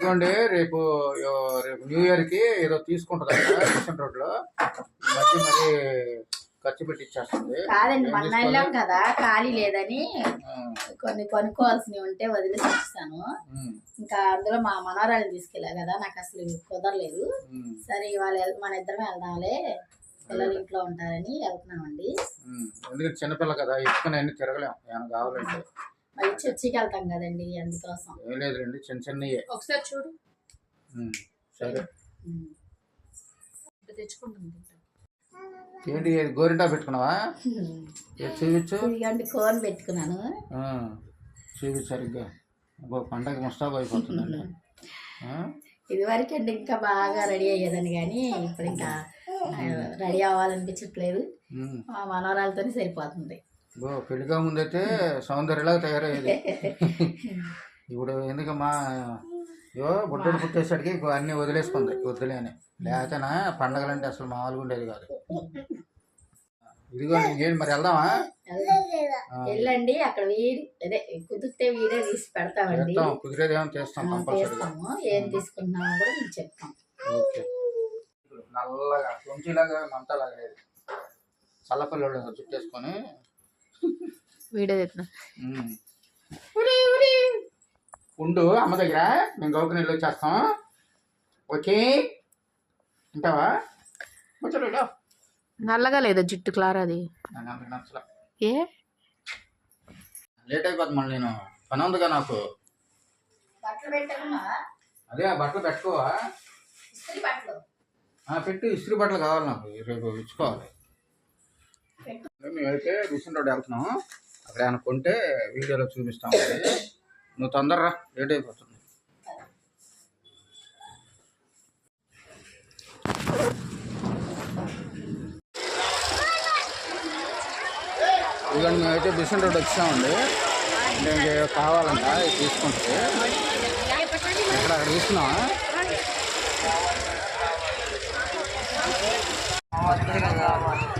ఇదిగోండి రేపు రేపు న్యూ ఇయర్కి ఏదో తీసుకుంటుంది రోడ్లో మధ్య మరి ఖర్చు పెట్టి ఇచ్చేస్తుంది కాదండి మొన్న? వెళ్ళాం కదా ఖాళీ లేదని కొన్ని కొనుక్కోవాల్సినవి ఉంటే వదిలేసి వచ్చాను ఇంకా అందులో మా మనవరాళ్ళని తీసుకెళ్ళా కదా నాకు అసలు కుదరలేదు. సరే ఇవాళ వెళ్- మన ఇద్దరం వెళ్దాంలే పిల్లలు ఇంట్లో ఉంటారని వెళ్తున్నామండి. ఎందుకంటే చిన్నపిల్ల కదా ఎత్తుకుని అన్ని తిరగలేం ఏమైనా కావాలంటే. మళ్ళీ చర్చికి వెళ్తాం కదండి అందుకోసం. ఏం లేదులేండి చిన్న చిన్నయే. ఒకసారి చూడు. ఉమ్, సరే. తెచ్చుకుంటుంది ఏంటి గోరింటా పెట్టుకున్నావా? ఏది చూపించు. ఇదిగోండి కోన్ పెట్టుకున్నాను. ఆ, చూపించు సరిగ్గా. అబ్బో పండగ ముస్తాబు అయిపోతుందండి. ఆ? ఇది వరకు అంటే ఇంకా బాగా రెడీ అయ్యేదని కానీ ఇప్పుడు ఇంకా రెడీ అవ్వాలనిపించట్లేదు. ఉమ్. మా మనవరాలతోనే సరిపోతుంది. బో పెళ్ళిగా ముందైతే సౌందర్యలాగా తయారయ్యేది. ఇప్పుడు ఎందుకమ్మా ఇవో బుడ్డోడు పుట్టేసరికి అన్ని వదిలేసుకుంది వద్దులే అని. లేకపోతేనా పండగలంటే అసలు మామూలుగా ఉండేది కాదు. ఇదిగో ఇంకేంటి మరి వెళ్దామా? వెళ్ళండి అక్కడ వీడి అదే కుదిరితే వీడియో తీసి పెడతామండి. కుదిరేది ఏమో చేస్తాం చేస్తాము ఏం తీసుకుంటున్నామో కూడా మీకు చెప్తాం. ఓకే. నల్లగా కొంచెంలాగా మంటలాగా లేదు. చల్లపల్లి చుట్టేసుకొని వీడియో ఉమ్. ఉండు అమ్మ దగ్గర. మేము గౌకుని వెళ్ళి వచ్చేస్తాం. ఓకే? ఉంటావా? నల్లగా లేదా జుట్టు క్లారాది ఏ? లేట్ అయిపోతుంది మళ్ళీ నేను. పని ఉందిగా నాకు. అదే ఆ బట్టలు పెట్టుకోవా? ఇస్త్రీ బట్టలు. ఆ, పెట్టి ఇస్త్రీ బట్టలు కావాలి నాకు. రేపు ఇచ్చుకోవాలి. మేమైతే రుసిన రోడ్ వెళ్తున్నాం అక్కడ ఏమైనా కొంటే వీడియోలో చూపిస్తాం. నువ్వు తొందరరా లేట్ అయిపోతుంది. ఇదండి మేమైతే బిసన్ రోడ్ వచ్చామండి. మేము కావాలంట తీసుకుంటే ఇక్కడ అక్కడ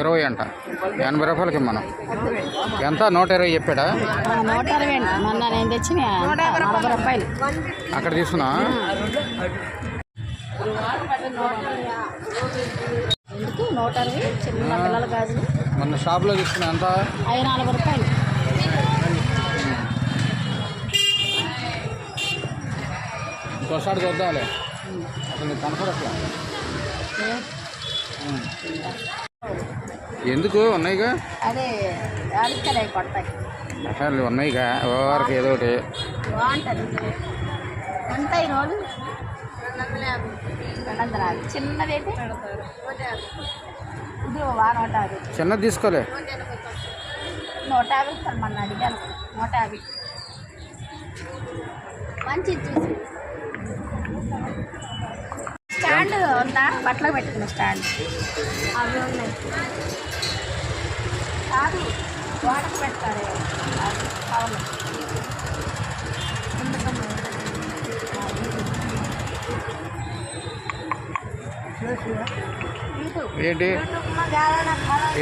ఇరవై అంట. ఎనభై రూపాయలకి మనం ఎంత? నూట ఇరవై చెప్పాడా? నూట అరవై అండి మొన్న నేను తెచ్చిన నలభై రూపాయలు. అక్కడ తీసుకున్నా? ఎందుకు? నూట అరవై? చిన్న పిల్లల గాజులు. మొన్న షాప్లో తీసుకున్నా. ఎంత? అవి నలభై రూపాయలు. ఇంకోసారి చూద్దాంలే. అసలు నీకు కనపడట్లా. ఉం. ఎందుకు? ఉన్నాయిగా? అదే కొడతాయి. ఉన్నాయిగా? ఓవరికి ఏదో ఒకటి. ఈ రోజు. యాభై. చిన్నది తీసుకోలే. నూట యాభై ఇస్తాను మొన్న అడిగాను. నూట యాభై. మంచి చూసి. స్టాండ్ ఉందా? బట్టలు పెట్టుకున్న స్టాండ్. అవి ఉన్నాయి. కాదు వాటర్ పెడతారే. అవును. ఏంటి?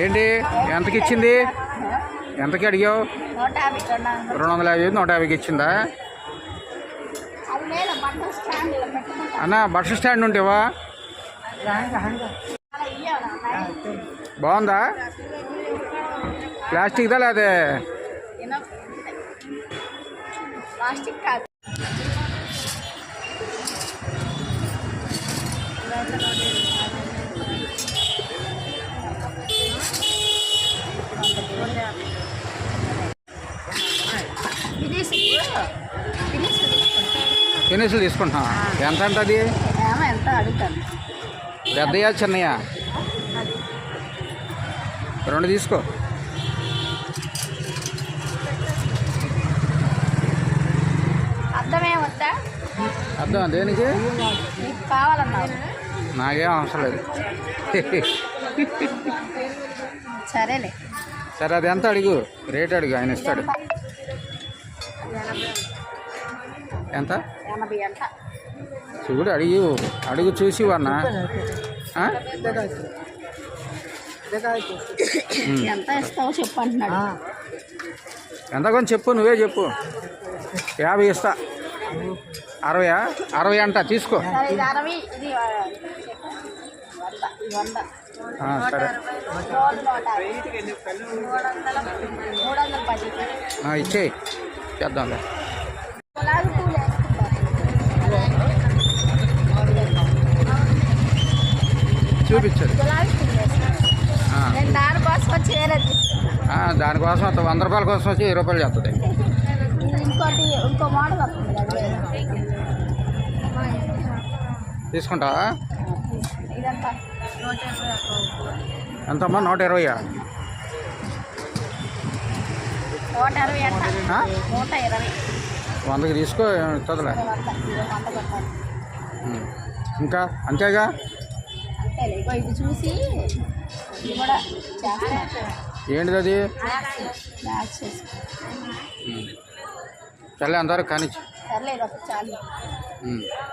ఏంటి? ఎంతకి ఇచ్చింది ఎంతకి అడిగావు. రెండు వందల యాభై నూట యాభైకి ఇచ్చిందా అది లేదు బట్టల స్టాండ్ ఇలా పెట్టుకుంటా అన్న బస్ స్టాండ్ ఉంటేవా? బాగుందా? ప్లాస్టిక్దా లేదా ఫినిష్ తీసుకుంటున్నా ఎంత అంటే అది ఏమో ఎంత ఎంత అడుగుతాను. పెద్దయా చిన్నయా? రెండు తీసుకో. అర్థం దేనికి? నాకేం అవసరం లేదు. సరేలే. సరే అది ఎంత అడుగు? రేట్ అడుగు ఆయన ఇస్తాడు. ఎంత? చూడు అడిగి అడుగు చూసి వన్నా. ఎంత ఇస్తావో చెప్పు అంటున్నాడు. ఎంత కొంచెం చెప్పు నువ్వే చెప్పు. యాభై ఇస్తా. అరవయా? అరవై అంట తీసుకో. సరే ఇది అరవై ఇది ఆ, వంద ఇది వంద ఆ, సరే నూట నూట యాభై. మూడు వందల మూడు వందల పది ఆ, ఇచ్చేయి చేద్దాంలే గులాబీ పూలు వేసుకుంటారు నేను దానికోసం అంత వంద రూపాయల కోసం వచ్చి ఇరవై రూపాయలు చేస్తుంది. ఇంకోటి ఇంకో మోడల్ ఇదంతా. ఎంతమ్మా? నూట ఇరవయా? ఇరవై వందకి తీసుకో ఇస్తుందిలే. ఇంకా? అంతేగా? ఇగో ఇది చూసి ఇది కూడా చేస్తాను. ఏంటిది అది? మ్యాచ్ చేసుకో. ఉమ్. సర్లే అందరూ కానిచ్చు.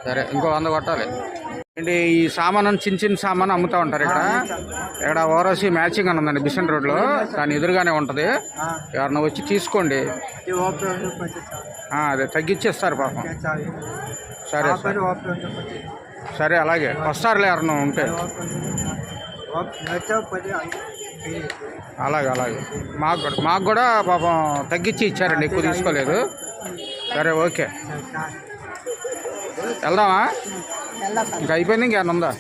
సరే ఇంకో వంద కొట్టాలి. ఏంటి ఈ సామాను చిన్న చిన్న సామాను అమ్ముతూ ఉంటారు ఇక్కడ. ఇక్కడ ఓరసి మ్యాచింగ్ అని ఉందండి బిషన్ రోడ్లో. దాని ఎదురుగానే ఉంటుంది. ఎవరన్నా వచ్చి తీసుకోండి. ఆ, అదే తగ్గించేస్తారు పాపం. సరే సరే అలాగే. వస్తారులే ఎవరన్నా ఉంటే. అలాగే అలాగే. మాకు కూడా మాకు కూడా పాపం తగ్గించి ఇచ్చారండి ఎక్కువ తీసుకోలేదు. సరే ఓకే. వెళ్దామా? వెళ్దాం. ఇంకా అయిపోయింది ఇంకేమన్నా ఉందా?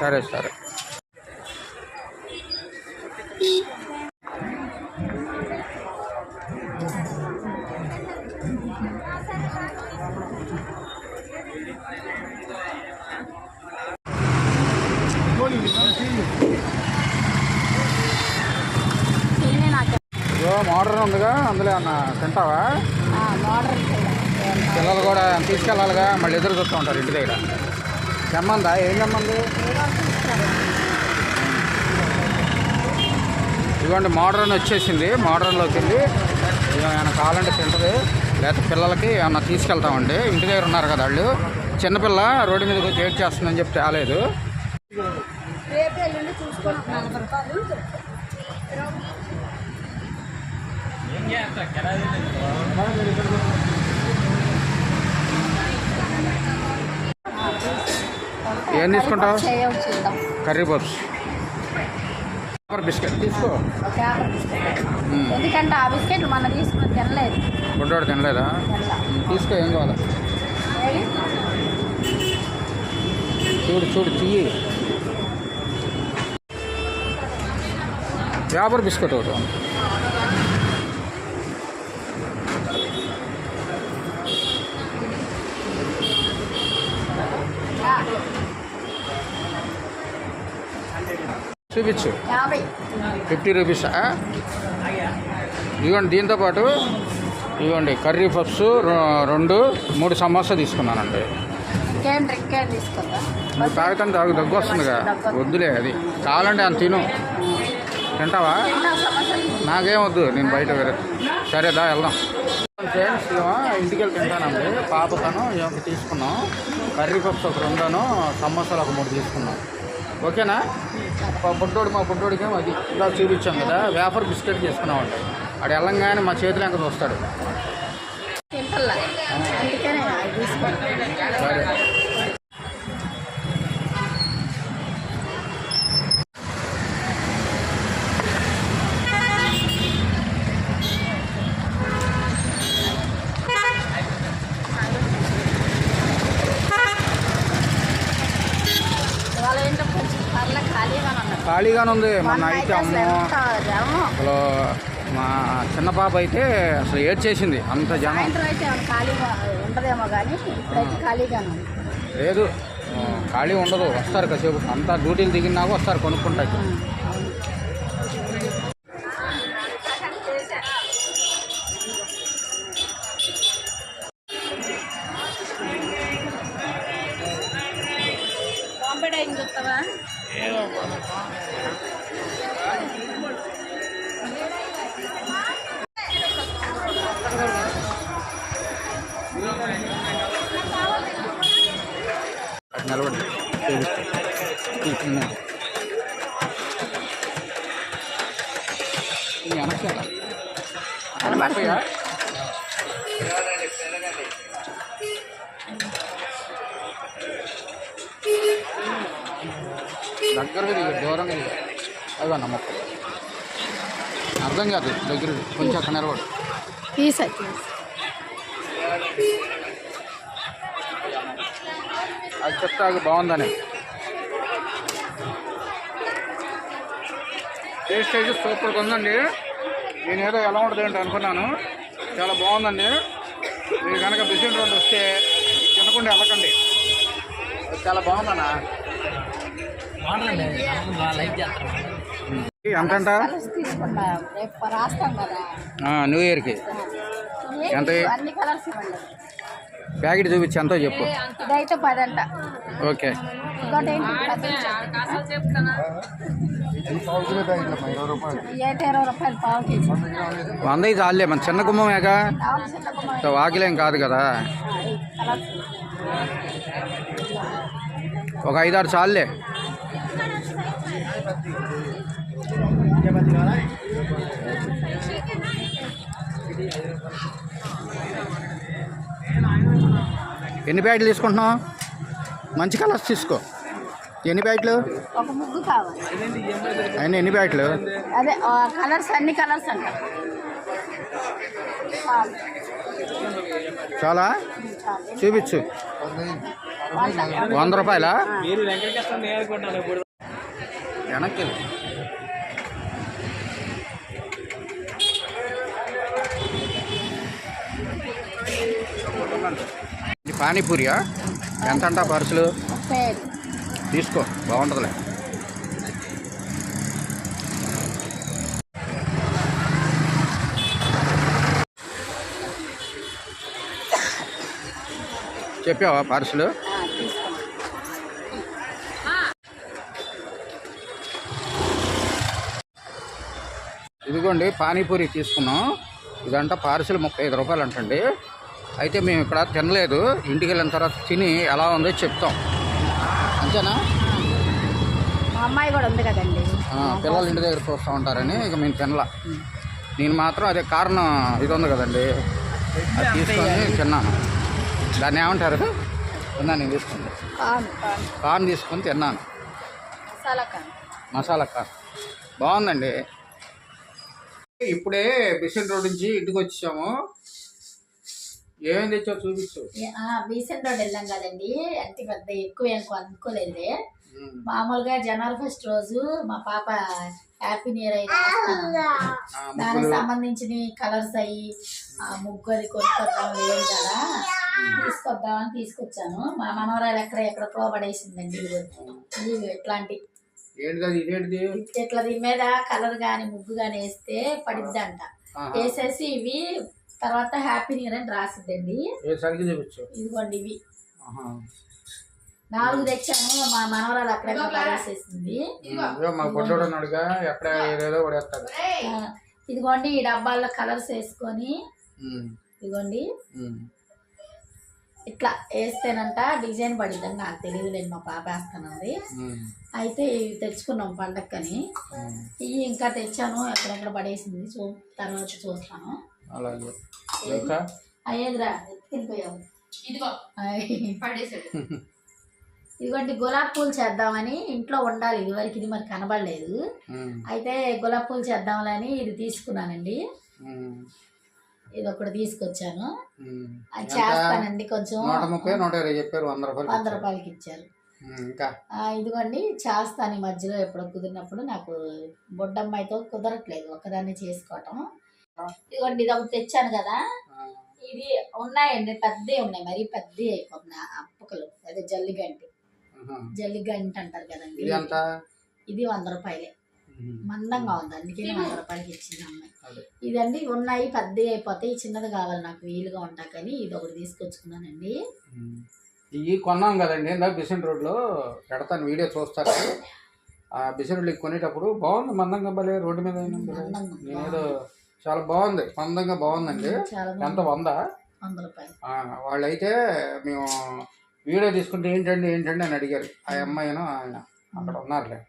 సరే సరే. మోడర్న్ ఉందిగా అందులో అన్న తింటావా? పిల్లలు కూడా తీసుకెళ్ళాలిగా మళ్ళీ ఎదురు చూస్తూ ఉంటారు ఇంటి దగ్గర. తెమ్మందా? ఏం తెమ్మంది? ఇదిగోండి మోడర్న్ వచ్చేసింది మోడర్న్లోకి వెళ్ళి. ఏమైనా కావాలంటే తింటుంది. లేకపోతే పిల్లలకి ఏమన్నా తీసుకెళ్తామండి. ఇంటి దగ్గర ఉన్నారు కదా వాళ్ళు. చిన్నపిల్ల రోడ్డు మీదకి వచ్చి ఏడ్ చేస్తుందని చెప్పి తేలేదు ఏం తీసుకుంటావు? Curry puffs. బిస్కెట్ తీసుకో. బిస్కెట్ మ్మ్. ఎందుకంటే ఆ బిస్కెట్లు మనం తీసుకుని తినలేదు. గుడ్డోడు తినలేదా? తినలా. తీసుకో ఏం కావాలా? చూడు చూడు తీయి పేపర్ బిస్కెట్ ఒకటి చూపించు. ఫిఫ్టీ రూపీసా ఇదిగోండి దీంతో పాటు ఇదిగోండి కర్రీ పప్స్ రెండు మూడు సమోసా తీసుకున్నానండి. ఇంకేం డ్రింక్ ఏం తీసుకుందా? నువ్వు తాగితే తాగు దగ్గు వస్తుందిగా వద్దులే అది. కావాలంటే అంత తిను. తింటావా? నాకేం వద్దు నేను బయట వేరే. సరే దా వెళ్దాం. ఫ్రెండ్స్ ఇంటికి వెళ్ళి తింటానండి. పాపతను ఏమో తీసుకున్నాం. కర్రీ పప్స్ ఒక రెండును సమోసాలు ఒక మూడు తీసుకున్నాం. ఓకేనా? మా బుడ్డోడు మా ఏమో అది ఇలా చూపించాం కదా వేఫర్ బిస్కెట్ తీసుకున్నామండి ఆడు వెళ్ళంగానే మా చేతిలో ఇంకా చూస్తాడు తింటల్లా అందుకనే అవి తీసుకోండి సరే ఇవాళ ఏంటో ఖాళీగానే ఉంది మొన్న మొన్న అయితే అయితే అసలు అమ్మో అసలు మా చిన్న పాప అయితే అసలు ఏడ్చేసింది అంత జనం. లేదు. ఖాళీ ఉండదు. వస్తారు కాసేపు. అంతా డ్యూటీలు దిగినాక వస్తారు కొనుక్కుంటాకి. వెనక్కియా? దగ్గరగా దిగు దూరంగా దిగు. అదిగో నమ్మకం అర్థం కాదు దగ్గర కొంచెం అక్కడ నిలబడు. తీసా అది చెప్తా అది బాగుందని. టేస్ట్ అయితే సూపర్గా ఉందండి. నేను ఏదో ఎలా ఉంటుంది ఏంటో అనుకున్నాను. చాలా బాగుందండి. మీరు కనుక బిజినెస్ రోడ్ వస్తే తినకుండా వెళ్ళకండి. చాలా బాగుందన్నా. ఎంతంట? న్యూ ఇయర్కి ఎంత? అన్ని కలర్స్ ఇవ్వండి. ప్యాకెట్ చూపించి ఎంతో చెప్పు. ఇదైతే పదంట. ఓకే. వంద ఇది చాలే మన చిన్న గుమ్మమేగా కావాలి చిన్న గుమ్మ. ఇంత వాకిలేం కాదు కదా. ఒక ఐదారు చాలులే. ఎన్ని ప్యాకెట్లు తీసుకుంటున్నావు? మంచి కలర్స్ తీసుకో. ఎన్ని ప్యాకెట్లు ఒక ముగ్గు కావాలి. అయినా ఎన్ని ప్యాకెట్లు అదే కలర్స్ అన్ని కలర్స్ అంట. చాలు. చూపించు. వంద. రూపాయలా. వెనక్కి. వెళ్ళు. పానీపూరియా? ఎంత అంటా పర్సులు తీసుకో బాగుంటుందిలే. చెప్పావా పార్సులు? ఇదిగోండి పానీపూరి తీసుకున్నాం. ఇదంట పార్సిల్ ముప్పై ఐదు రూపాయలు అంటండి అయితే మేము ఇక్కడ తినలేదు. ఇంటికి వెళ్ళిన తర్వాత తిని ఎలా ఉందో చెప్తాం. అంతేనా? మా అమ్మాయి కూడా ఉంది కదండి. పిల్లలు ఇంటి దగ్గర చూస్తూ ఉంటారని ఇక మేము తినలా. నేను మాత్రం అదే కారణం ఇది ఉంది కదండి. అది తీసుకొని తిన్నాను. దాన్ని ఏమంటారు? తిన్నాను నేను తీసుకుంది. కాను కార్న్ తీసుకొని తిన్నాను. మసాలా కాను మసాలా కార్ బాగుందండి. ఇప్పుడే బిషన్ రోడ్ నుంచి ఇంటికి వచ్చాము. ఏమేమి తెచ్చావు చూపించు. బీసెంట్ రోడ్ వెళ్ళాం కదండి. అంటే పెద్ద ఎక్కువ ఏం అనుకోలేదు మామూలుగా జనవరి ఫస్ట్ రోజు మా పాప హ్యాపీ న్యూ ఇయర్ అయితే ఆ, దానికి సంబంధించిన కలర్స్ అయ్యి ఆ ముగ్గు అది కొనుక్కొద్దాం లేదు కదా. తీసుకొద్దామని తీసుకొచ్చాను. మా మనవరాలు ఎక్కడ ఎక్కడ ఇదిగో. ఇవి ఇట్లాంటి. ఇట్లా దీని మీద కలర్ కానీ ముగ్గు కానీ వేస్తే పడిద్దంట. వేసేసి ఇవి తర్వాత హ్యాపీ న్యూ ఇయర్ అని రాసిద్దండి. ఏ సరిగ్గా చూపించు ఇదిగోండి ఇవి. నాలుగు తెచ్చాను మా మనవరాలు పడేస్తాడు. ఆ, ఇదిగోండి ఈ డబ్బాల్లో కలర్స్ వేసుకొని. ఇదిగోండి. ఇట్లా వేస్తేనంట డిజైన్ పడిద్దని నాకు తెలియదులేండి మా పాప వేస్తానంది. అయితే ఇవి తెచ్చుకున్నాం పండక్కని. ఇవి ఇంకా తెచ్చాను ఎక్కడెక్కడ పడేసింది చూ తర్వాత చూస్తాను. అలాగే. ఇంకా అయ్యేదిరా ఎత్తుకెళ్ళిపోయావు. ఇదిగో ఆయ్. పడేసాడు. ఇదిగోండి గులాబీ పూలు చేద్దామని ఇంట్లో ఉండాలి. ఇదివరకు ఇది మరి కనబడలేదు. అయితే గులాబీ పూలు చేద్దామని ఇది తీసుకున్నానండి. ఇది ఒకటి తీసుకొచ్చాను. అది? చేస్తానండి కొంచెం. వంద రూపాయలు వంద ఇచ్చారు. రూపాయలకి ఇచ్చారు. ఇంకా? ఆ, ఇదిగోండి చేస్తాను ఈ మధ్యలో ఎప్పుడో కుదిరినప్పుడు. నాకు బొడ్డమ్మాయితో కుదరట్లేదు ఒకదాన్ని చేసుకోవటం. ఇదిగోండి ఇది ఒకటి తెచ్చాను కదా. ఇది ఉన్నాయండి పెద్దవి ఉన్నాయి. మరి పెద్దవి అయిపోతున్నాయి అప్పకలు. అదే జల్లిగంటి జల్లిగంటి అంటారు కదండి. ఇది వంద రూపాయలే. మందంగా ఉంది. అందుకే వంద రూపాయలకి ఇచ్చింది అమ్మాయి. ఇదండి ఉన్నాయి పెద్దవి అయిపోతాయి. ఈ చిన్నది కావాలి నాకు వీలుగా ఉంటా కానీ ఇది ఒకటి తీసుకొచ్చుకున్నానండి. ఇవి కొన్నాం కదండి. ఇందాక బిసెంట్ రోడ్లో పెడతాను వీడియో చూస్తారు ఆ బిసెంట్ రోడ్లు కొనేటప్పుడు బాగుంది మందంగా భలే రోడ్డు మీద. నేనేదో చాలా బాగుంది. మందంగా బాగుందండి. ఎంత వందా? ఆ, వాళ్ళైతే మేము వీడియో తీసుకుంటే ఏంటండి ఏంటండి అని అడిగారు. ఆ అమ్మాయిను ఆయన అక్కడ ఉన్నారులే.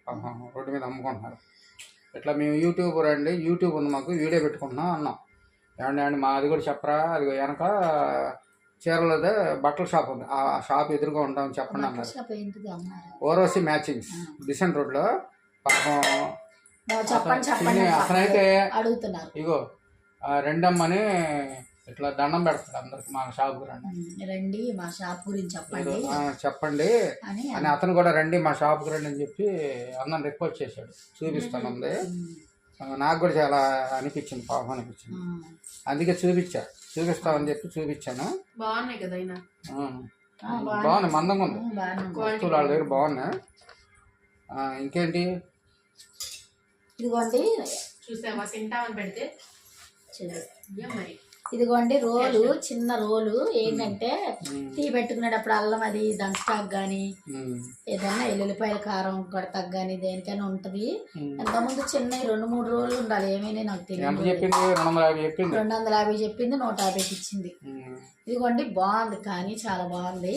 రోడ్డు మీద అమ్ముకుంటున్నారు. ఇట్లా మేము యూట్యూబర్ అండి యూట్యూబ్ ఉంది మాకు వీడియో పెట్టుకుంటున్నాం అన్నాం. ఏమండి అండి మా అది కూడా చెప్పరా? అది వెనక చీరలదే బట్టల షాప్ ఉంది. ఆ షాప్ ఎదురుగా ఉంటామని చెప్పండి అన్నారు. ఓరోసి మ్యాచింగ్స్ డిసెంట్ రోడ్లో. పాపం చెప్పండి అతనైతే అడుగుతున్నారు. ఇగో ఆ రెండమ్మని ఇట్లా దండం పెడతాడు అందరికి మా షాప్కి రండి రండి మా షాప్ గురించి చెప్పండి. ఆ, చెప్పండి. అని అతను కూడా రండి మా షాప్కి రండి అని చెప్పి అన్నని రిక్వెస్ట్ చేశాడు. చూపిస్తాను ఆ, నాకు కూడా చాలా అనిపించింది పాపం అనిపించింది. అందుకే చూపించా. చూపిస్తామని చెప్పి చూపించాను. బాగున్నాయి కదా అయినా? ఆ, ఆ, బాగుంది. బాగున్నాయి మందంగా ఉంది. వస్తువులు వాళ్ళ దగ్గర బాగున్నాయి. ఆ, ఇంకేంటి? ఇదిగోండి. చూసావా? తింటామని పెడితే ఇదిగోండి రోలు చిన్న రోలు. ఏంటంటే టీ పెట్టుకునేటప్పుడు అల్లం అది దంచటాకు కానీ ఏదన్నా ఎల్లుల్లిపాయల కారం కొడతాకు కానీ దేనికైనా ఉంటుంది. ఎంతమంది చిన్న రెండు మూడు రోజులు ఉండాలి ఏమైనా నాకు తెలియదు. చెప్పింది? రెండు వందల యాభై చెప్పింది. నూట యాభైకి ఇచ్చింది. ఇదిగోండి బాగుంది కానీ చాలా బాగుంది.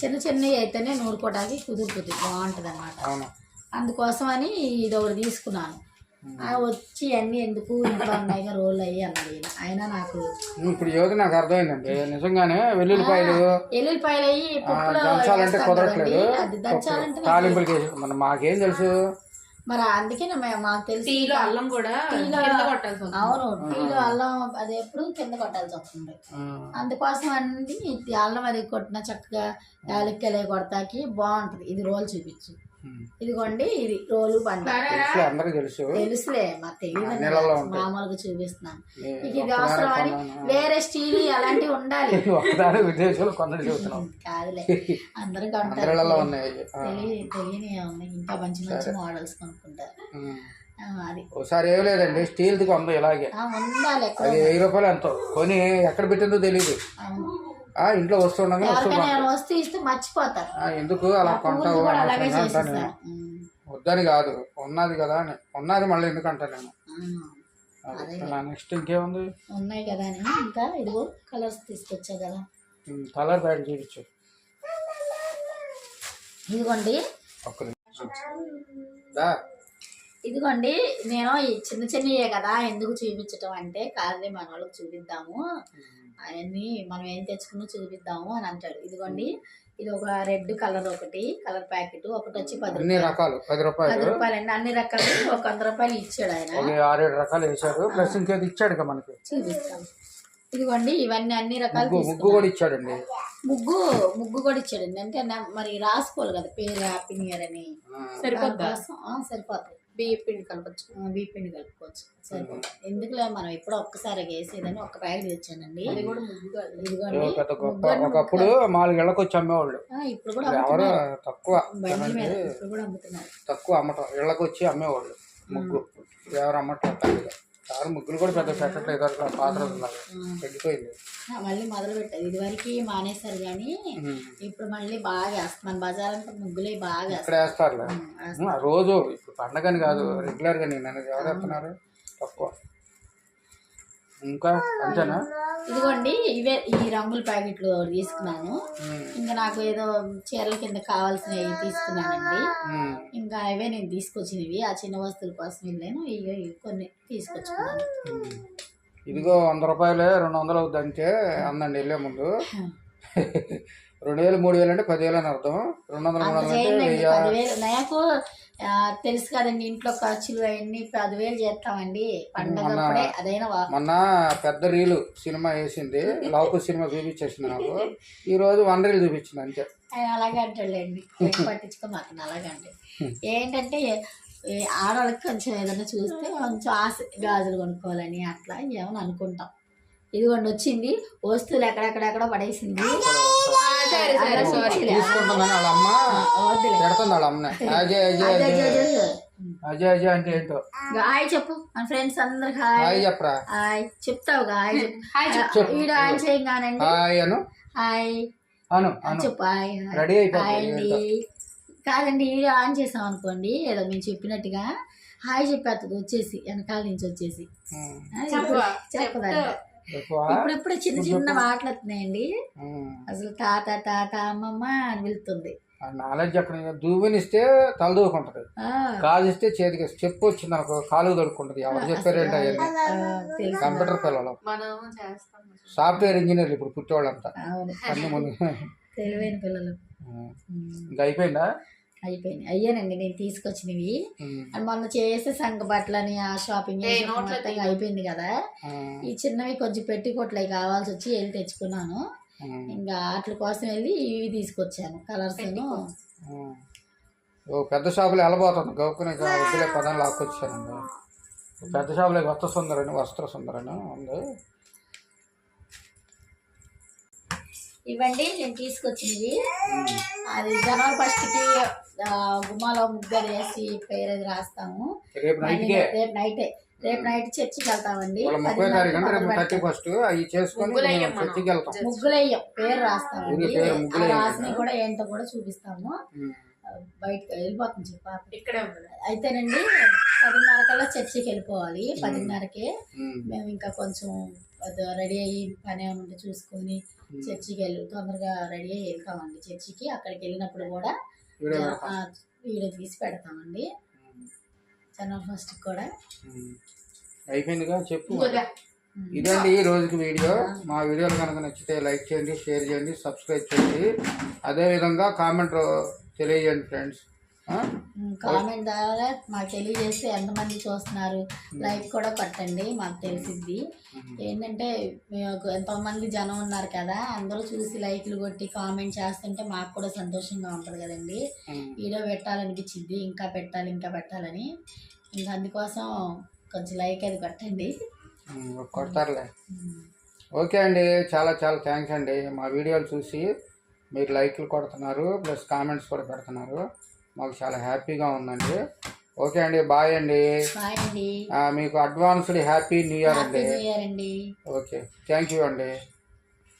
చిన్న చిన్నవి అయితేనే నూరుకోవడానికి కుదురుతుంది బాగుంటుంది అనమాట అవును. అందుకోసమని ఇది ఒకటి తీసుకున్నాను. వచ్చి అన్నీ ఎందుకు ఇంట్లో ఉన్నాయిగా రోల్ అయ్యి ఈయన. అయినా నాకు ఇప్పుడు యోగి నాకు అర్థమైందండి నిజంగానే వెల్లుల్లిపాయలు ఎల్లుల్లిపాయలు అయ్యి దంచాలంటే కుదరట్లేదు. అది దంచాలంటే తాలింపులకి మన మాకేం తెలుసు మరి అందుకే నా- మాకు తెలిసి టీలో అల్లం కూడా టీలో- కింద కొట్టాల్సి వస్తుంది. అవును టీలో అల్లం అది ఎప్పుడు కింద కొట్టాల్సి వస్తుంది అందుకోసం అండి ఇది అల్లం అది కొట్టిన చక్కగా యాలక్కలే కొడతాకి బాగుంటుంది ఇది రోల్ చూపించు. ఇదిగోండి ఇది రోలు బండ. తెలుసు అందరికి తెలుసు. తెలుసులే మాకు తెలియదు. మామూలుగా చూపిస్తున్నాను. ఇది అవసరం అని. వేరే స్టీల్ అలాంటివి ఉండాలి. కాదులే. అందరూ తెలియని ఉన్నాయి ఇంకా మంచి మంచి మోడల్స్ కొనుక్కుంటారు. అది. ఒకసారి ఏం లేదండి స్టీల్ది కొంద ఇలాగే. ఆ, ఉండాలి అది వెయ్యి రూపాయలు ఎంతో. కొని ఎక్కడ పెట్టిందో తెలియదు అవును. ఆ ఇంట్లో వస్తుండగా ఎవరికైనా ఇస్తే మర్చిపోతారు. ఆ, ఎందుకు అలా పువ్వులు కొంటావు కూడా అలాగే అనవసరంగా అంటాను. చేసేస్తారు నేను. ఉమ్. వద్దని కాదు ఉన్నది కదా అని. ఉన్నది మళ్ళీ ఎందుకు అంటాను నేను? ఆ, అది నెక్స్ట్ ఇంకేముంది? ఉన్నాయి కదా అని. ఇంకా ఇదిగో కలర్స్ తీసుకొచ్చా కదా. కలర్ ప్యాడ్ చూపించు. ఇదిగోండి. ఒక్క నిమిషం. దా. ఇదిగోండి నేను ఈ చిన్న చిన్నయే కదా ఎందుకు చూపించటం అంటే కాదులే మన వాళ్ళకి చూపిద్దాము. అవన్నీ మనం ఏం తెచ్చుకున్నా చూపిద్దాము అని అంటాడు. ఇదిగోండి ఇది ఒక రెడ్ కలర్ ఒకటి కలర్ ప్యాకెట్ ఒకటి వచ్చి పది అన్ని రూపాయలు. రకాలు పది పది రూపాయలు. రూపాయలు అండి అన్ని రకాలు ఒక వంద రూపాయలు ఇచ్చాడు ఆయన. ఒక ఆరేడు రకాలు వేశారు ప్లస్ ఇంకేది ఇచ్చాడు మనకి. చూపిస్తాను ఇదిగోండి ఇవన్నీ అన్ని రకాలు ముగ్గు కూడా ఇచ్చాడండి. ముగ్గు ముగ్గు కూడా ఇచ్చాడండి. అంటే మరి రాసుకోవాలి కదా పేరు హ్యాపీ న్యూ ఇయర్ అని. ఆ, సరిపోద్దా. బియ్య పిండి కలపచ్చు బీపిండి కలుపుకోవచ్చు. సరిపోతుంది ఎందుకులే మనం ఎప్పుడో ఒక్కసారి వేసేదని ఒక ప్యాకెట్ తెచ్చానండి. అది కూడా ముగ్గు ఇదిగోండి. ఒకప్పుడు వచ్చి అమ్మేవాళ్ళు ఆ, ఇప్పుడు కూడా ఎవరు తక్కువ ఇప్పుడు కూడా అమ్ముతున్నారు. తక్కువ అమ్మటం. ఇళ్ళకి వచ్చి అమ్మేవాళ్ళు ముగ్గు. ఎవరు అమ్మట్లేదు సార్ ముగ్గులు కూడా పెద్ద పెట్టట్లేదు పాత రోజులాగా తగ్గిపోయింది ఆ, మళ్ళీ మొదలు పెట్టారు. ఇది వరకు మానేశారు కానీ. ఇప్పుడు మళ్ళీ బాగా మన బజార్ అంతా ముగ్గులే బాగా ఇక్కడ వేస్తారు. రోజు ఇప్పుడు పండగని కాదు రెగ్యులర్గా నేను ఎవరు వేస్తున్నారు? తక్కువ. ఇంకా అంతేనా? ఇదిగోండి ఇవే ఈ రంగుల ప్యాకెట్లు తీసుకున్నాను. ఇంకా నాకు ఏదో చీరల కింద కావాల్సినవి తీసుకున్నానండి. ఇంకా అవే నేను తీసుకొచ్చినవి. ఆ చిన్న వస్తువుల కోసం వెళ్ళాను. ఇవి కొన్ని తీసుకొచ్చుకున్నాను. ఇదిగో వంద రూపాయలే రెండు వందలు అవుద్దంటే అందండి వెళ్ళే ముందు. రెండు వేలు మూడు వేలు అంటే పదివేలు అని అర్థం. రెండు వందలు మూడు వందలు అంటే నాకు తెలుసు కదండి ఇంట్లో ఖర్చులు అవన్నీ పదివేలు చేస్తామండి. పండగ మొన్న- అప్పుడే అదైనా వా- మొన్న పెద్ద రీలు సినిమా వేసింది లవకు సినిమా చూపించేసింది నాకు. ఈ రోజు వన్ రీల్ చూపించింది అంతే. ఆయన అలాగే అంటాడులేండి. ఏం పట్టించుకో మాకు అలాగే అంటే ఏంటంటే ఆడవాళ్ళకి కొంచెం ఏదైనా చూస్తే కొంచెం ఆశ గాజులు కొనుక్కోవాలని అట్లా ఏమని అనుకుంటాం. ఇదిగోండి వచ్చింది. వస్తువులు ఎక్కడెక్కడెక్కడ పడేసింది. సరే సరే సారీ తీసుకుంటుందని వాళ్ళ అమ్మ. వద్దులే. పెడుతుంది వాళ్ళ అమ్మని అజయ్ అజయ్ అదే, అదే, అజయ్. అదే. అజయ్. అజయ్ అంటే ఏంటో? ఇంకా హాయ్ చెప్పు. మన ఫ్రెండ్స్ అందరికి హాయ్. హాయ్ చెప్పరా? హాయ్. చెప్తావు హాయ్ చెప్పు. హాయ్ చెప్పు. హాయ్ చేయంగానండి హాయ్ అను. హాయ్. అను అను. చెప్పు హాయ్ హాయ్. రెడీ అయిపోతుంది హాయ్ అండి. కాదండి వీడియో ఆన్ చేసాం అనుకోండి ఏదో మేము చెప్పినట్టుగా హాయ్ చెప్పేస్తుంది వచ్చేసి వెనకాల నుంచి వచ్చేసి. ఉమ్. ఆ, చెప్పు ఇప్పుడు చెప్పదంట ఎక్కువ ఇప్పుడు ఇప్పుడు చిన్న చిన్న మాటలు వస్తున్నాయండి. అసలు తాత తాత అమ్మమ్మ అని వెళ్తుంది ఆ నాలెడ్జ్ అక్కడ దూవినిస్తే తల దూకుంటది ఆ, కాజిస్తే చేతికి చెప్పు వచ్చింది అనుకో కాలు దొరుకుంటది ఎవరు చెప్పారేంటి అవన్నీ? కంప్యూటర్ పిల్లలు. సాఫ్ట్వేర్ ఇంజనీర్లు ఇప్పుడు పుట్టేవాళ్ళంతా. అన్ని ముందు. తెలివైన పిల్లలు. ఇంకా అయిపోయిందా? అయిపోయినాయి. అయ్యానండి నేను తీసుకొచ్చినవి. అని మొన్న చేసే సంఘ బట్టలని ఆ షాపింగ్ మొత్తం అయిపోయింది కదా. ఈ చిన్నవి కొంచెం పెట్టికోట్లు కావాల్సి వచ్చి వెళ్ళి తెచ్చుకున్నాను. ఇంకా వాటి కోసం వెళ్ళి ఇవి తీసుకొచ్చాను కలర్స్ పెద్ద షాపులో వెళ్ళబోతుంది. గౌకుని వద్దులే పదాలు లాక్కొచ్చానండి. పెద్ద షాపులో వస్త్ర సుందరని వస్త్ర సుందరని ఉంది. ఇవ్వండి నేను తీసుకొచ్చినవి. అది జనవరి ఫస్ట్కి గుమ్మాలో ముగ్గలు వేసి పేరు అది రాస్తాము. రేపు నైటే రేపు నైట్ చర్చికి వెళ్తామండి. ముగ్గులయ్యం పేరు రాస్తామండి. ముగ్గులయ్యం రాసినవి కూడా ఏంటో కూడా చూపిస్తాము. బయటకు వెళ్ళిపోతుంది చెప్ప ఇక్కడే అయితేనండి పదిన్నర కల్లా చర్చికి వెళ్ళిపోవాలి. పదిన్నరకే. మేము ఇంకా కొంచెం రెడీ అయ్యి పని ఏమైనా ఉంటే చూసుకొని చర్చికి వెళ్ళి తొందరగా రెడీ అయ్యి వెళ్తామండి చర్చికి. అక్కడికి వెళ్ళినప్పుడు కూడా వీడియో తీసి పెడతామండి. ఫస్ట్ కూడా. అయిపోయిందిగా? చెప్పు ఇదండి ఈ రోజుకి వీడియో. మా వీడియోలు కనుక నచ్చితే లైక్ చేయండి షేర్ చేయండి సబ్స్క్రైబ్ చేయండి. అదేవిధంగా కామెంట్ తెలియజేయండి ఫ్రెండ్స్. కామెంట్ ద్వారా మాకు తెలియజేస్తే ఎంతమంది చూస్తున్నారు. లైక్ కూడా కొట్టండి మాకు తెలిసిద్ది. ఏంటంటే ఎంతోమంది జనం ఉన్నారు కదా అందరూ చూసి లైక్లు కొట్టి కామెంట్ చేస్తుంటే మాకు కూడా సంతోషంగా ఉంటుంది కదండి. వీడియో పెట్టాలనిపించింది ఇంకా పెట్టాలి ఇంకా పెట్టాలని. ఇంకా అందుకోసం కొంచెం లైక్ అది కొట్టండి. కొడతారులే. ఓకే అండి చాలా చాలా థ్యాంక్స్ అండి. మా వీడియోలు చూసి మీరు లైక్లు కొడుతున్నారు ప్లస్ కామెంట్స్ కూడా పెడుతున్నారు. మాకు చాలా హ్యాపీగా ఉందండి. ఓకే అండి బాయ్ అండి. మీకు advanced happy new year happy అండి. న్యూ ఇయర్ అండి. ఓకే థ్యాంక్ యూ అండి.